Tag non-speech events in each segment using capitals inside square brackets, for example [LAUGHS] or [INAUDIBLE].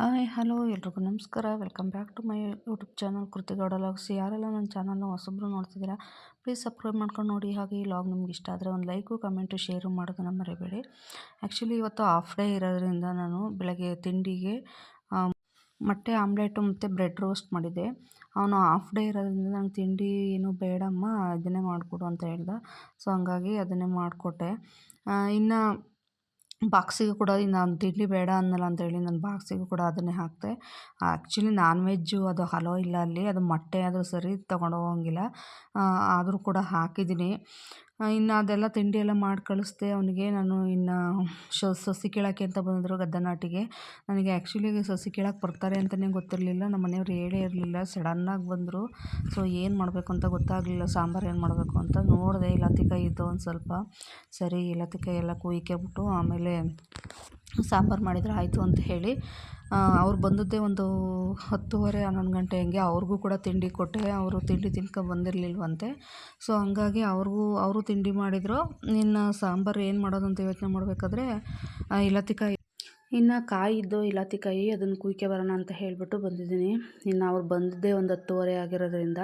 Hi, hello, ಎಲ್ರಿಗೂ ನಮಸ್ಕಾರ. Welcome back to my YouTube channel Kriti Gowda logs. ಯಾರೆಲ್ಲ ನನ್ನ ಚಾನಲ್ನ ಹೊಸಬ್ರು ನೋಡ್ತಿದ್ದೀರಾ, ಪ್ಲೀಸ್ ಸಬ್ಸ್ಕ್ರೈಬ್ ಮಾಡ್ಕೊಂಡು ನೋಡಿ. ಹಾಗೆ ಈ ಲಾಗ್ ನಿಮ್ಗೆ ಇಷ್ಟ ಆದರೆ ಒಂದು ಲೈಕು, ಕಮೆಂಟು, ಶೇರು ಮಾಡೋದನ್ನು ಮರಿಬೇಡಿ. ಆ್ಯಕ್ಚುಲಿ ಇವತ್ತು ಆಫ್ ಡೇ ಇರೋದ್ರಿಂದ ನಾನು ಬೆಳಗ್ಗೆ ತಿಂಡಿಗೆ ಮೊಟ್ಟೆ, ಆಮ್ಲೆಟು ಮತ್ತು ಬ್ರೆಡ್ ರೋಸ್ಟ್ ಮಾಡಿದ್ದೆ. ಅವನು ಆಫ್ ಡೇ ಇರೋದ್ರಿಂದ ನಂಗೆ ತಿಂಡಿ ಏನು ಬೇಡಮ್ಮ, ಅದನ್ನೇ ಮಾಡಿಕೊಡು ಅಂತ ಹೇಳ್ದ. ಸೊ, ಹಂಗಾಗಿ ಅದನ್ನೇ ಮಾಡಿಕೊಟ್ಟೆ. ಇನ್ನು ಬಾಕ್ಸಿಗೆ ಕೂಡ ನಾನು ತಿಂಡಿ ಬೇಡ ಅನ್ನಲ್ಲ ಅಂತೇಳಿ ನಾನು ಬಾಕ್ಸಿಗೂ ಕೂಡ ಅದನ್ನೇ ಹಾಕಿದೆ ಆ್ಯಕ್ಚುಲಿ ನಾನ್ ವೆಜ್ಜು ಅದು ಹಲೋ ಇಲ್ಲ ಅಲ್ಲಿ, ಅದು ಮೊಟ್ಟೆ ಆದರೂ ಸರಿ ತೊಗೊಂಡು ಹೋಗಂಗಿಲ್ಲ. ಆದರೂ ಕೂಡ ಹಾಕಿದ್ದೀನಿ. ಇನ್ನು ಅದೆಲ್ಲ ತಿಂಡಿ ಎಲ್ಲ ಮಾಡಿ ಕಳಿಸ್ದೆ. ಅವನಿಗೆ ನಾನು ಇನ್ನು ಸಸಿ ಕೀಳೋಕ್ಕೆ ಅಂತ ಬಂದಿದ್ರು ಗದ್ದನಾಟಿಗೆ. ನನಗೆ ಆ್ಯಕ್ಚುಲಿ ಸಸಿ ಕೀಳಕ್ಕೆ ಬರ್ತಾರೆ ಅಂತಲೇ ಗೊತ್ತಿರಲಿಲ್ಲ. ನಮ್ಮ ಮನೆಯವ್ರು ಹೇಳೇ ಇರಲಿಲ್ಲ. ಸಡನ್ನಾಗಿ ಬಂದರು. ಸೊ ಏನು ಮಾಡಬೇಕು ಅಂತ ಗೊತ್ತಾಗಲಿಲ್ಲ. ಸಾಂಬಾರು ಏನು ಮಾಡಬೇಕು ಅಂತ ನೋಡಿದೆ. ಇಲ್ಲತಿಕಾಯಿ ಇತ್ತು ಒಂದು ಸ್ವಲ್ಪ. ಸರಿ ಲತ್ತಿಕಾಯಿ ಎಲ್ಲ ಕುಯ್ಕೆಬಿಟ್ಟು ಆಮೇಲೆ ಸಾಂಬಾರು ಮಾಡಿದರೆ ಆಯಿತು ಅಂತ ಹೇಳಿ ಅವ್ರು ಬಂದದ್ದೇ ಒಂದು ಹತ್ತುವರೆ, ಹನ್ನೊಂದು ಗಂಟೆ ಹಂಗೆ ಅವ್ರಿಗೂ ಕೂಡ ತಿಂಡಿ ಕೊಟ್ಟೆ, ಅವರು ತಿಂಡಿ ತಿನ್ಕೊ ಬಂದಿರಲಿಲ್ವಂತೆ. ಸೊ ಹಂಗಾಗಿ ಅವ್ರಿಗೂ, ಅವರು ತಿಂಡಿ ಮಾಡಿದರು. ಇನ್ನು ಸಾಂಬಾರು ಏನು ಮಾಡೋದು ಅಂತ ಯೋಚನೆ ಮಾಡಬೇಕಾದ್ರೆ ಇಲತಿಕಾಯಿ ಇನ್ನು ಕಾಯಿ ಇದ್ದು ಇಲತಿಕಾಯಿ ಅದನ್ನು ಕುಯ್ಕೆ ಬರೋಣ ಅಂತ ಹೇಳಿಬಿಟ್ಟು ಬಂದಿದ್ದೀನಿ. ಇನ್ನು ಅವ್ರು ಬಂದಿದ್ದೇ ಒಂದು ಹತ್ತುವರೆ ಆಗಿರೋದ್ರಿಂದ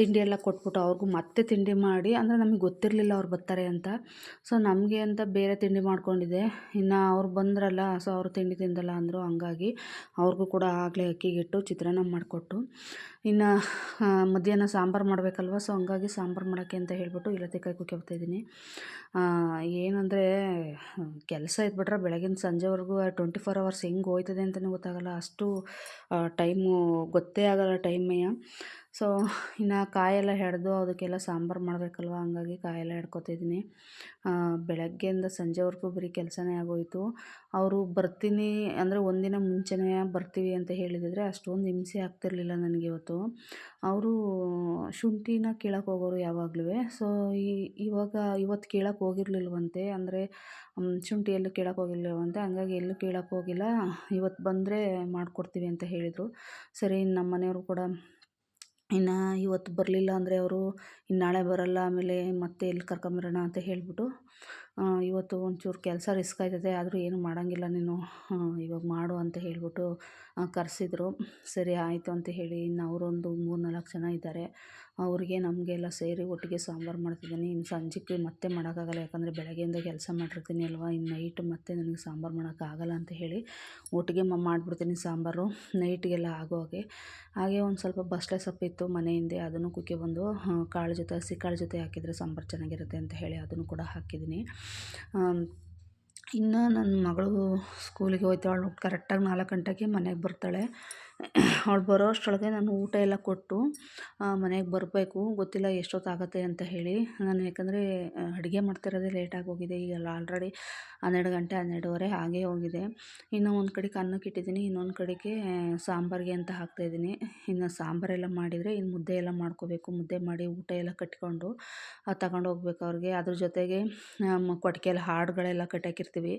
ತಿಂಡಿ ಎಲ್ಲ ಕೊಟ್ಬಿಟ್ಟು ಅವ್ರಿಗೂ ಮತ್ತೆ ತಿಂಡಿ ಮಾಡಿ, ಅಂದರೆ ನಮಗೆ ಗೊತ್ತಿರಲಿಲ್ಲ ಅವ್ರು ಬರ್ತಾರೆ ಅಂತ. ಸೊ ನಮಗೆ ಅಂತ ಬೇರೆ ತಿಂಡಿ ಮಾಡ್ಕೊಂಡಿದ್ದೆ ಇನ್ನು ಅವ್ರು ಬಂದ್ರಲ್ಲ ಸೊ ಅವರು ತಿಂಡಿ ತಿಂದಲ್ಲ ಅಂದರು ಹಂಗಾಗಿ ಅವ್ರಿಗೂ ಕೂಡ ಆಗಲೇ ಅಕ್ಕಿಗಿಟ್ಟು ಚಿತ್ರಾನ್ನ ಮಾಡಿಕೊಟ್ಟು. ಇನ್ನು ಮಧ್ಯಾಹ್ನ ಸಾಂಬಾರು ಮಾಡಬೇಕಲ್ವ? ಸೊ ಹಂಗಾಗಿ ಸಾಂಬಾರು ಮಾಡೋಕ್ಕೆ ಅಂತ ಹೇಳಿಬಿಟ್ಟು ಹೇಳ್ಬಿಟ್ಟು ಇಲತ್ತಿಕಾಯಿ ಕುಕ್ಕೋಗ್ತಾಯಿದ್ದೀನಿ ಏನಂದರೆ, ಕೆಲಸ ಇದ್ಬಿಟ್ರೆ ಬೆಳಗಿನ ಸಂಜೆವರೆಗೂ ಟ್ವೆಂಟಿ ಫೋರ್ ಅವರ್ಸ್ ಹೆಂಗೆ ಹೋಯ್ತದೆ ಅಂತಲೇ ಗೊತ್ತಾಗಲ್ಲ. ಅಷ್ಟು ಟೈಮು ಗೊತ್ತೇ ಆಗಲ್ಲ ಟೈಮೆಯ ಸೊ, [LAUGHS] ಇನ್ನು ಕಾಯೆಲ್ಲ ಹಿಡ್ದು ಅದಕ್ಕೆಲ್ಲ ಸಾಂಬಾರು ಮಾಡಬೇಕಲ್ವ? ಹಂಗಾಗಿ ಕಾಯೆಲ್ಲ ಹಿಡ್ಕೊತಿದ್ದೀನಿ ಬೆಳಗ್ಗೆಯಿಂದ ಸಂಜೆವರೆಗೂ ಬರೀ ಕೆಲಸನೇ ಆಗೋಯಿತು. ಅವರು ಬರ್ತೀನಿ ಅಂದರೆ ಒಂದಿನ ಮುಂಚೆನೇ ಬರ್ತೀವಿ ಅಂತ ಹೇಳಿದಿದ್ರೆ ಅಷ್ಟೊಂದು ಹಿಂಸೆ ಆಗ್ತಿರ್ಲಿಲ್ಲ ನನಗೆ ಇವತ್ತು. ಅವರು ಶುಂಠಿನ ಕೀಳಕ್ಕೆ ಹೋಗೋರು ಯಾವಾಗಲೂ ಸೊ, ಈ, ಇವಾಗ ಇವತ್ತು ಕೀಳಕ್ಕೆ ಹೋಗಿರ್ಲಿಲ್ವಂತೆ. ಅಂದರೆ ಶುಂಠಿ ಎಲ್ಲೂ ಕೀಳಕ್ಕೆ ಹೋಗಿರ್ಲಿಲ್ವಂತೆ. ಹಂಗಾಗಿ ಎಲ್ಲೂ ಕೀಳಕ್ಕೆ ಹೋಗಿಲ್ಲ. ಇವತ್ತು ಬಂದರೆ ಮಾಡಿಕೊಡ್ತೀವಿ ಅಂತ ಹೇಳಿದರು. ಸರಿ ನಮ್ಮ ಮನೆಯವರು ಕೂಡ ಇನ್ನು ಇವತ್ತು ಬರಲಿಲ್ಲ ಅಂದರೆ ಅವರು ಇನ್ನು ನಾಳೆ ಬರೋಲ್ಲ ಆಮೇಲೆ ಮತ್ತೆ ಎಲ್ಲಿ ಕರ್ಕೊಂಬರೋಣ ಅಂತ ಹೇಳಿಬಿಟ್ಟು ಇವತ್ತು ಒಂಚೂರು ಕೆಲಸ ರಿಸ್ಕ್ ಆಯ್ತದೆ, ಆದರೂ ಏನು ಮಾಡೋಂಗಿಲ್ಲ ನೀನು. ಇವಾಗ ಮಾಡು ಅಂತ ಹೇಳಿಬಿಟ್ಟು ಕರೆಸಿದ್ರು. ಸರಿ, ಆಯಿತು ಅಂತ ಹೇಳಿ ಇನ್ನು ಅವರೊಂದು ಮೂರು ನಾಲ್ಕು ಜನ ಇದ್ದಾರೆ. ಅವ್ರಿಗೆ ನಮಗೆಲ್ಲ ಸೇರಿ ಒಟ್ಟಿಗೆ ಸಾಂಬಾರು ಮಾಡ್ತಿದ್ದೀನಿ. ಇನ್ನು ಸಂಜೆಗೆ ಮತ್ತೆ ಮಾಡೋಕ್ಕಾಗಲ್ಲ, ಯಾಕಂದರೆ ಬೆಳಗ್ಗೆಯಿಂದ ಕೆಲಸ ಮಾಡಿರ್ತೀನಿ ಅಲ್ವಾ? ಇನ್ನು ನೈಟ್ ಮತ್ತೆ ನನಗೆ ಸಾಂಬಾರು ಮಾಡೋಕ್ಕಾಗಲ್ಲ ಅಂತ ಹೇಳಿ ಒಟ್ಟಿಗೆ ಮಾಡಿಬಿಡ್ತೀನಿ ಸಾಂಬಾರು. ನೈಟ್ಗೆಲ್ಲ ಆಗೋ ಹಾಗೆ. ಹಾಗೆ ಒಂದು ಸ್ವಲ್ಪ ಬಸಳೆ ಸೊಪ್ಪಿತ್ತು ಮನೆ ಹಿಂದೆ, ಅದನ್ನು ಕುಕ್ಕಿ ಬಂದು ಕಾಳು ಜೊತೆ, ಹಸಿ ಕಾಳು ಜೊತೆ ಹಾಕಿದರೆ ಸಾಂಬಾರು ಚೆನ್ನಾಗಿರುತ್ತೆ ಅಂತ ಹೇಳಿ ಅದನ್ನು ಕೂಡ ಹಾಕಿದ್ದೀನಿ. ಇನ್ನು ನನ್ನ ಮಗಳು ಸ್ಕೂಲಿಗೆ ಹೋಗ್ತಾಳೆ ಕರೆಕ್ಟಾಗಿ ನಾಲ್ಕು ಗಂಟೆಗೆ ಮನೆಗೆ ಬರ್ತಾಳೆ. ಅವಳು ಬರೋ ಅಷ್ಟರೊಳಗೆ ನಾನು ಊಟ ಎಲ್ಲ ಕೊಟ್ಟು ಮನೆಗೆ ಬರಬೇಕು. ಗೊತ್ತಿಲ್ಲ ಎಷ್ಟೊತ್ತಾಗತ್ತೆ ಅಂತ ಹೇಳಿ. ನಾನು ಯಾಕಂದರೆ ಅಡುಗೆ ಮಾಡ್ತಿರೋದೇ ಲೇಟಾಗಿ ಹೋಗಿದೆ. ಈಗೆಲ್ಲ ಆಲ್ರೆಡಿ ಹನ್ನೆರಡು ಗಂಟೆ, ಹನ್ನೆರಡುವರೆ ಹಾಗೇ ಹೋಗಿದೆ. ಇನ್ನು ಒಂದು ಕಡೆಗೆ ಅನ್ನಕ್ಕೆ ಇಟ್ಟಿದ್ದೀನಿ, ಇನ್ನೊಂದು ಕಡೆಗೆ ಸಾಂಬಾರಿಗೆ ಅಂತ ಹಾಕ್ತಾಯಿದ್ದೀನಿ ಇನ್ನು ಸಾಂಬಾರೆಲ್ಲ ಮಾಡಿದರೆ ಇನ್ನು ಮುದ್ದೆ ಎಲ್ಲ ಮಾಡ್ಕೋಬೇಕು. ಮುದ್ದೆ ಮಾಡಿ ಊಟ ಎಲ್ಲ ಕಟ್ಕೊಂಡು ತಗೊಂಡು ಹೋಗ್ಬೇಕು ಅವ್ರಿಗೆ. ಅದ್ರ ಜೊತೆಗೆ ಕೊಟ್ಟಿಗೆಲ್ಲ ಹಾಡುಗಳೆಲ್ಲ ಕಟ್ಟಾಕಿರ್ತೀವಿ.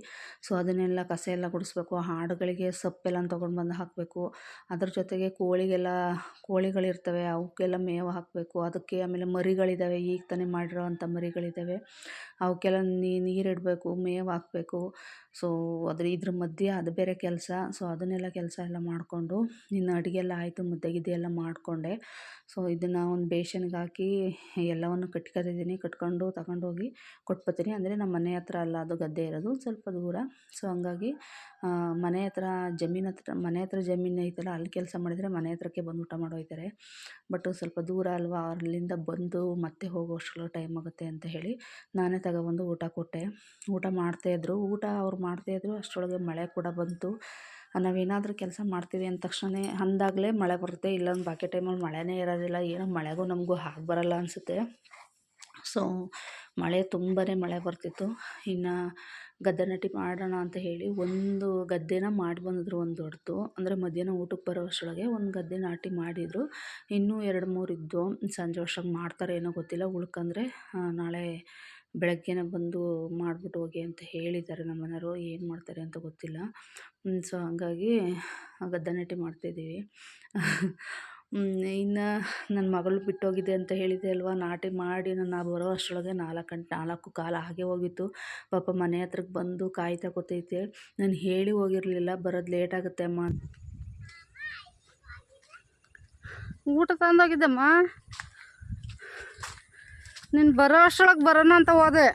ಸೊ ಅದನ್ನೆಲ್ಲ ಕಸ ಎಲ್ಲ ಗುಡಿಸ್ಬೇಕು. ಹಾಡುಗಳಿಗೆ ಸೊಪ್ಪೆಲ್ಲ ತೊಗೊಂಡು ಬಂದು ಹಾಕಬೇಕು. ಅದ್ರ ಜೊತೆಗೆ ಕೋಳಿಗೆಲ್ಲ, ಕೋಳಿಗಳಿರ್ತವೆ, ಅವಕ್ಕೆಲ್ಲ ಮೇವು ಹಾಕಬೇಕು. ಅದಕ್ಕೆ ಆಮೇಲೆ ಮರಿಗಳಿದ್ದಾವೆ ಈಗ ತಾನೇ ಮಾಡಿರೋವಂಥ ಮರಿಗಳಿದ್ದಾವೆ ಅವಕ್ಕೆಲ್ಲ ನೀರಿಡಬೇಕು, ಮೇವು ಹಾಕಬೇಕು. ಸೊ ಅದ್ರ ಇದ್ರ ಮಧ್ಯೆ ಅದು ಬೇರೆ ಕೆಲಸ. ಸೊ ಅದನ್ನೆಲ್ಲ ಕೆಲಸ ಎಲ್ಲ ಮಾಡಿಕೊಂಡು, ಇನ್ನು ಅಡುಗೆ ಎಲ್ಲ ಆಯಿತು ಮುದ್ದೆ ಗಿದ್ದೆ ಎಲ್ಲ ಮಾಡಿಕೊಂಡೆ. ಸೊ, ಇದನ್ನು ಒಂದು ಬೇಷನ್ಗೆ ಹಾಕಿ ಎಲ್ಲವನ್ನು ಕಟ್ಕೊತಿದ್ದೀನಿ ಕಟ್ಕೊಂಡು ತಗೊಂಡೋಗಿ ಕೊಟ್ಬತ್ತೀನಿ ಅಂದರೆ ನಮ್ಮ ಮನೆ ಹತ್ರ ಅಲ್ಲ, ಅದು ಗದ್ದೆ ಇರೋದು, ಸ್ವಲ್ಪ ದೂರ. ಸೊ, ಹಂಗಾಗಿ ಮನೆ ಹತ್ರ ಜಮೀನು ಹತ್ರ, ಮನೆ ಹತ್ರ ಜಮೀನು ಐತಲ್ಲ, ಅಲ್ಲಿ ಕೆಲಸ ಮಾಡಿದರೆ ಮನೆ ಹತ್ರಕ್ಕೆ ಬಂದು ಊಟ ಮಾಡೋಯ್ತಾರೆ ಬಟ್ ಸ್ವಲ್ಪ ದೂರ ಅಲ್ವಾ, ಅಲ್ಲಿಂದ ಬಂದು ಮತ್ತೆ ಹೋಗೋ ಅಷ್ಟರೊಳಗೆ ಟೈಮ್ ಆಗುತ್ತೆ ಅಂತ ಹೇಳಿ ನಾನೇ ತಗೊಬಂದು ಊಟ ಕೊಟ್ಟೆ. ಊಟ ಮಾಡ್ತಾಯಿದ್ರು ಊಟ ಅವ್ರು ಮಾಡ್ತಾಯಿದ್ರು ಅಷ್ಟರೊಳಗೆ ಮಳೆ ಕೂಡ ಬಂತು. ನಾವೇನಾದರೂ ಕೆಲಸ ಮಾಡ್ತೀವಿ ಅಂದ ತಕ್ಷಣನೇ ಅಂದಾಗಲೇ ಮಳೆ ಬರುತ್ತೆ ಇಲ್ಲಾಂದ್ರೆ ಬಾಕಿ ಟೈಮಲ್ಲಿ ಮಳೆನೇ ಇರೋದಿಲ್ಲ, ಏನೋ ಮಳೆಗೂ ನಮಗೂ ಹಾಗೆ ಬರೋಲ್ಲ ಅನಿಸುತ್ತೆ. ಸೊ ಮಳೆ ತುಂಬಾ ಮಳೆ ಬರ್ತಿತ್ತು. ಇನ್ನು ಗದ್ದೆ ನಾಟಿ ಮಾಡೋಣ ಅಂತ ಹೇಳಿ ಒಂದು ಗದ್ದೆನ ಮಾಡಿ ಬಂದಿದ್ರು ಒಂದು ದೊಡ್ಡದು. ಅಂದರೆ ಮಧ್ಯಾಹ್ನ ಊಟಕ್ಕೆ ಬರೋ ಅಷ್ಟರೊಳಗೆ ಒಂದು ಗದ್ದೆ ನಾಟಿ ಮಾಡಿದರು. ಇನ್ನೂ ಎರಡು ಮೂರು ಇದ್ದು, ಸಂಜೆ ವರ್ಷಕ್ಕೆ ಮಾಡ್ತಾರೆ ಏನೋ ಗೊತ್ತಿಲ್ಲ, ಉಳ್ಕಂದ್ರೆ ನಾಳೆ ಬೆಳಗ್ಗೆನೇ ಬಂದು ಮಾಡಿಬಿಟ್ಟು ಹೋಗಿ ಅಂತ ಹೇಳಿದ್ದಾರೆ ನಮ್ಮ ಮನೆಯವರು. ಏನು ಮಾಡ್ತಾರೆ ಅಂತ ಗೊತ್ತಿಲ್ಲ. ಸೊ ಹಂಗಾಗಿ ನಾಟಿ ಮಾಡ್ತಾಯಿದ್ದೀವಿ ಇನ್ನು ನನ್ನ ಮಗಳು ಬಿಟ್ಟೋಗಿದೆ ಅಂತ ಹೇಳಿದೆ ಅಲ್ವಾ? ನಾಟಿ ಮಾಡಿ ನಾನು ಬರೋ ಅಷ್ಟರೊಳಗೆ ನಾಲ್ಕು ಗಂಟೆ, ನಾಲ್ಕು ಕಾಲ ಹಾಗೆ ಹೋಗಿತ್ತು. ಪಾಪ ಮನೆ ಹತ್ರಕ್ಕೆ ಬಂದು ಕಾಯ್ತಾ ಕೂತೈತೆ ನಾನು ಹೇಳಿ ಹೋಗಿರಲಿಲ್ಲ, ಬರೋದು ಲೇಟ್ ಆಗುತ್ತೆ ಅಮ್ಮ. ಊಟ ತಂದೋಗಿದ್ದಮ್ಮ? ನೀನು ಬರೋ ಅಷ್ಟೊಳಗೆ ಬರೋಣ ಅಂತ ಹೋದೆ.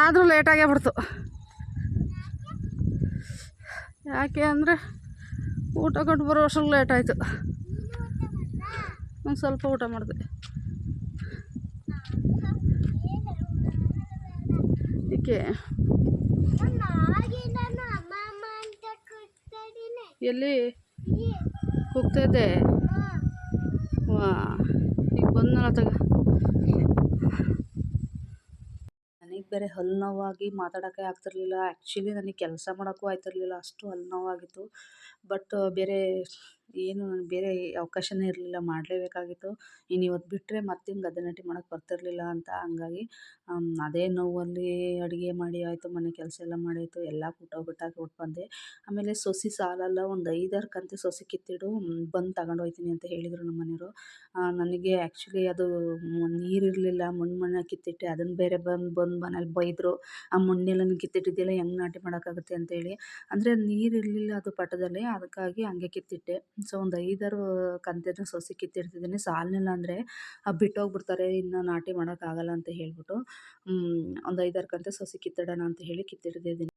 ಆದರೂ ಲೇಟಾಗೇ ಬಿಡ್ತು. ಯಾಕೆ ಅಂದರೆ ಊಟ ಕೊಟ್ಟು ಬರೋ ಅಷ್ಟೊಳಗೆ ಲೇಟ್ ಆಯಿತು. ಒಂದು ಸ್ವಲ್ಪ ಊಟ ಮಾಡಿದೆ. ಇದಕ್ಕೆ ಎಲ್ಲಿ ಕೂಗ್ತಾ ಇದ್ದೆ? ವಾ. ಈಗ ತಗ. ನನಗೆ ಬೇರೆ ಹಲ್ಲು ನೋವಾಗಿ ಮಾತಾಡೋಕ್ಕೆ ಆಗ್ತಿರ್ಲಿಲ್ಲ. ಆ್ಯಕ್ಚುಲಿ ನನಗೆ ಕೆಲಸ ಮಾಡೋಕ್ಕೂ ಆಯ್ತಿರ್ಲಿಲ್ಲ ಅಷ್ಟು ಹಲ್ಲು ನೋವಾಗಿತ್ತು. ಬಟ್ ಬೇರೆ ಏನು ಬೇರೆ ಅವಕಾಶನೇ ಇರಲಿಲ್ಲ, ಮಾಡಲೇಬೇಕಾಗಿತ್ತು. ಇನ್ನು ಇವತ್ತು ಬಿಟ್ಟರೆ ಮತ್ತಿನ್ನು ಗದ್ದೆ ನಾಟಿ ಮಾಡೋಕ್ಕೆ ಬರ್ತಿರಲಿಲ್ಲ ಅಂತ ಹಂಗಾಗಿ ಅದೇ ನೋವಲ್ಲಿ ಅಡುಗೆ ಮಾಡಿ ಆಯಿತು, ಮನೆ ಕೆಲಸ ಎಲ್ಲ ಮಾಡಾಯಿತು ಎಲ್ಲ ಊಟ ಬಂದೆ. ಆಮೇಲೆ ಸೊಸಿ ಸಾಲಲ್ಲ, ಒಂದು ಐದಾರು ಕಂತೆ ಸೊಸಿ ಕಿತ್ತಿಡು ಬಂದು ಹೋಗ್ತೀನಿ ಅಂತ ಹೇಳಿದರು ನಮ್ಮ ಮನೆಯವರು. ನನಗೆ ಆ್ಯಕ್ಚುಲಿ ಅದು ನೀರಿರಲಿಲ್ಲ ಮಣ್ಣು ಮಣ್ಣು ಕಿತ್ತಿಟ್ಟೆ ಅದನ್ನು ಬೇರೆ ಬಂದು ಬಂದು ಮನೇಲಿ ಬೈದರು. ಆ ಮಣ್ಣೆಲ್ಲ ಕಿತ್ತಿಟ್ಟಿದ್ದೆಲ್ಲ ಹೆಂಗೆ ನಾಟಿ ಮಾಡೋಕ್ಕಾಗುತ್ತೆ ಅಂತೇಳಿ. ಅಂದರೆ ನೀರಿರಲಿಲ್ಲ ಅದು ಪಟದಲ್ಲಿ, ಅದಕ್ಕಾಗಿ ಹಂಗೆ ಕಿತ್ತಿಟ್ಟೆ. ಸೊ ಒಂದು ಐದಾರು ಕಂತೆನ ಸೊಸಿ ಕಿತ್ತಿಡ್ತಿದ್ದೀನಿ. ಸಾಲನಿಲ್ಲ ಅಂದರೆ ಬಿಟ್ಟೋಗ್ಬಿಡ್ತಾರೆ, ಇನ್ನು ನಾಟಿ ಮಾಡೋಕ್ಕಾಗಲ್ಲ ಅಂತ ಹೇಳ್ಬಿಟ್ಟು ಒಂದು ಐದಾರು ಕಂತೆ ಸೊಸಿ ಕಿತ್ತಿಡೋಣ ಅಂತ ಹೇಳಿ ಕಿತ್ತಿಡ್ತಿದ್ದೀನಿ.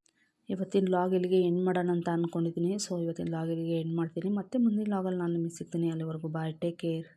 ಇವತ್ತಿನ ಲಾಗ್ ಇಲ್ಲಿಗೆ ಎಂಡ್ ಮಾಡೋಣ ಅಂತ ಅಂದ್ಕೊಂಡಿದ್ದೀನಿ ಸೊ ಇವತ್ತಿನ ಲಾಗ್ ಇಲ್ಲಿಗೆ ಎಂಡ್ ಮಾಡ್ತೀನಿ. ಮತ್ತೆ ಮುಂದಿನ ಲಾಗಲ್ಲಿ ನಾನು ನಿಮಗೆ ಸಿಗ್ತೀನಿ. ಅಲ್ಲಿವರೆಗೂ ಬಾಯ್, ಟೇಕ್ ಕೇರ್.